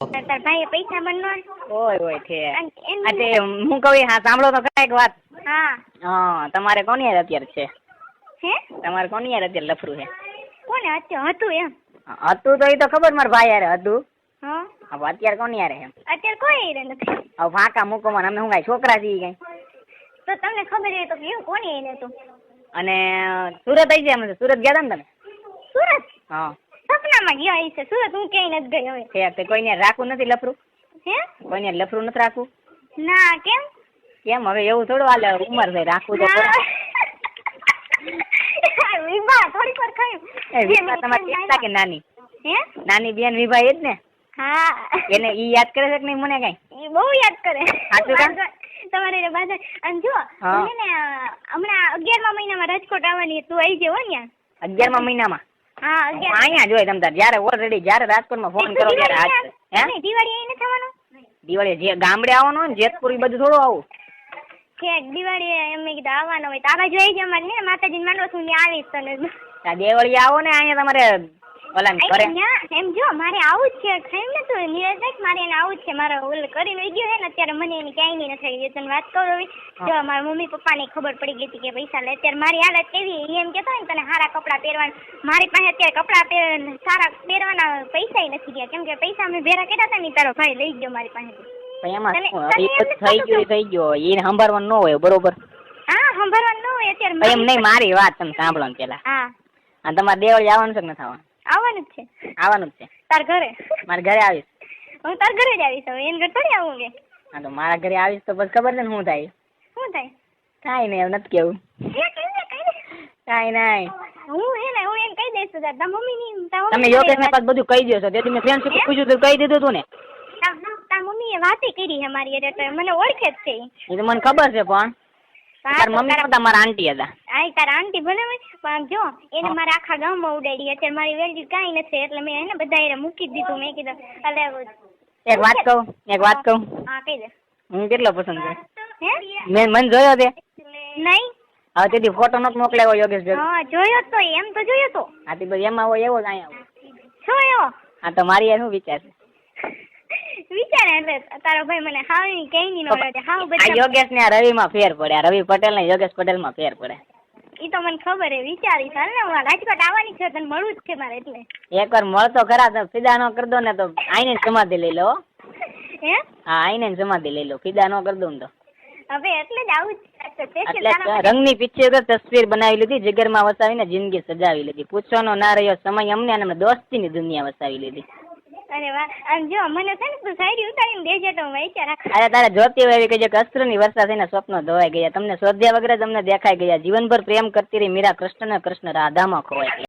તાર ભાઈએ પૈસા બનનો ઓય ઓય છે. અને એમ આ તે હું કહું હા સાંભળો તો કાંઈક વાત. હા. હા તમારે કોની યાર અત્યારે છે? હે? તમારે કોની યાર અત્યારે લફરું છે? કોને અત્યારે હતું એમ. હતું તો એ તો ખબર મારા ભાઈ યાર હતું. હા. હવે અત્યારે કોની યાર એમ અત્યારે કોઈ રે નથી. હવે ફાંકા મૂકો મને અમે હું કાંઈ છોકરા છીએ કાંઈ? તો તમને ખબર હોય તો કેવું કોની એને હતું? અને સુરત આવી જાય અમે સુરત ગયા હતા ને તમે? સુરત? હા. સપનામાં ગયા છે સુરત હું ક્યાંય નથી ગયો હે તે કોઈને રાખવું નથી લફરું? હે? કોઈને લફરું નથી રાખવું? ના કેમ? કેમ? હવે એવું થોડું હાલે ઉંમર થઈ રાખવું તો વિભા થોડી પર ખાઈ. કે નાની? હે? નાની બેન વિભા એ જ ને? હા. એને ઈ યાદ કરે છે કે નહીં મને કાઈ? બહુ યાદ કરે. સાચું? તમારે બાજુ અને જો. મને ને હમણાં અગિયારમા મહિનામાં રાજકોટ આવવાની તું આવી જેવો ને અગિયારમા મહિનામાં? હા અહીંયા જોઈ તમ તાર. જ્યારે ઓલરેડી જ્યારે રાજકોટમાં ફોન કરો ત્યારે હાથ હે? દિવાળી અહીં થવાનું દિવાળી જે ગામડે આવવાનું હોય ને જેતપુર ઈ બધું થોડું આવું. કે દિવાળી એમ મેં કીધું આવવાનું હોય. તો આ બાજુ આવી જાય અમારે ને માતાજીને માંડવા છું આવીશ તને. આ આવો ને અહીંયા તમારે ઓલા કરે. એમ જો મારે આવું જ છે ખાઈ ને તું નીરજ રાખ, મારે એને આવું જ છે મારો ઓલ કરીને વઈ ગયો છે ને અત્યારે મને એની ક્યાંય નહીં નથી તને વાત કરું હવે. જો મારા મમ્મી પપ્પાને ખબર પડી ગઈ હતી કે પૈસા લે. અત્યારે મારી હાલત કેવી એમ કહેતો ને તને સારા કપડાં પહેરવાના. મારી પાસે અત્યારે કપડાં સારા પહેરવાના પૈસા નથી ગયા. કેમ કે પૈસા અમે ભેરા કર્યા હતા ને તારો ભાઈ લઈ ગયો મારી પાસેથી એમાં એમ થઈ ગયો થઈ ગયો. એને સંભાળવાનું ન હોય બરોબર? હા સંભાળવાનું ન હોય અત્યારે એમ મારી નહીં મારી વાત તમે સાંભળો પેલા. હા. અને તમારે દેવળ જવાનું છે કે નથી આવવાનું આવવાનું જ છે. આવવાનું જ છે. તાર ઘરે. મારા ઘરે આવીશ. હું તાર ઘરે જ આવીશ હવે. એને ઘર થોડી આવું કે. હા તો મારા ઘરે આવીશ તો બસ ખબર છે ને શું થાય? શું થાય? કાંઈ નહીં એવું નથી કેવું. કઈ નહીં હું હે ને હું એને કહી દઈશ તાર તાર મમ્મી ની તાર તમે યોગેશ ને પાછું બધું કહી દેશો તેથી મેં ફ્રેન્ડશીપ પૂછ્યું તો કહી દીધું તું ને. તાર મમ્મી એ વાતે કરી છે મારી એટલે મને ઓળખે જ છે. એ તો મને ખબર છે પણ. તાર મમ્મી તારા- નતા મારા આંટી હતા. આ તારા આંટી ભલે પણ જો એને મારા આખા ગામમાં ઉડાડી અત્યારે મારી વેલ્યુ કાંઈ નથી. એટલે મેં એને બધા એને મૂકી દીધું. મેં કીધું એટલે એક વાત કહું એક વાત કહું. હા કહી દે. હું કેટલો પસંદ છે હે? મેં મન જોયો તે? નહીં. હવે તેથી ફોટો નતો મોકલાવ્યો યોગેશ હા જોયો તો એમ તો જોયો તો. આથી ભાઈ એમાં હોય એવો જ અહીંયા હોય. શું એવો હા તો મારી એનું વિચાર છે. વિચાર એટલે તારો ભાઈ મને હાવ કઈ નહીં નો રહે હાવ બધા યોગેશ ને રવિ માં ફેર પડે રવિ પટેલ ને યોગેશ પટેલમાં ફેર પડે ઈ તો મને ખબર હે વિચારી ચાલ ને હું રાજકોટ આવવાની છે તને મળવું જ છે મારે એટલે. એકવાર મળતો ખરા તો ફિદા નો કરી દો ને તો આઈને સમાધિ લઈ લો હો. હે? આઈને સમાધિ લઈ લો ફિદા નો કરી દો ને તો. હવે એટલે જ આવું એટલે રંગની પિક્ચર તસવીર બનાવી લીધી જીગરમાં વસાવીને જિંદગી સજાવી લીધી. પૂછવાનો ના રહ્યો સમય અમને અને દોસ્તીની દુનિયા વસાવી લીધી. અરે વાહ. આમ જો, મને છે ને તું સાઈડ ઉતારીને દેજે તો હું અરે તારે જોતી હોય એવી કહેજે કે અસ્ત્રની વર્ષા થઈને સ્વપ્નો ધોવાઈ ગયા. તમને શોધ્યા વગર જ અમને દેખાઈ ગયા. જીવનભર પ્રેમ કરતી રહી મીરા કૃષ્ણ ને કૃષ્ણ રાધામાં ખોવાઈ ગયા.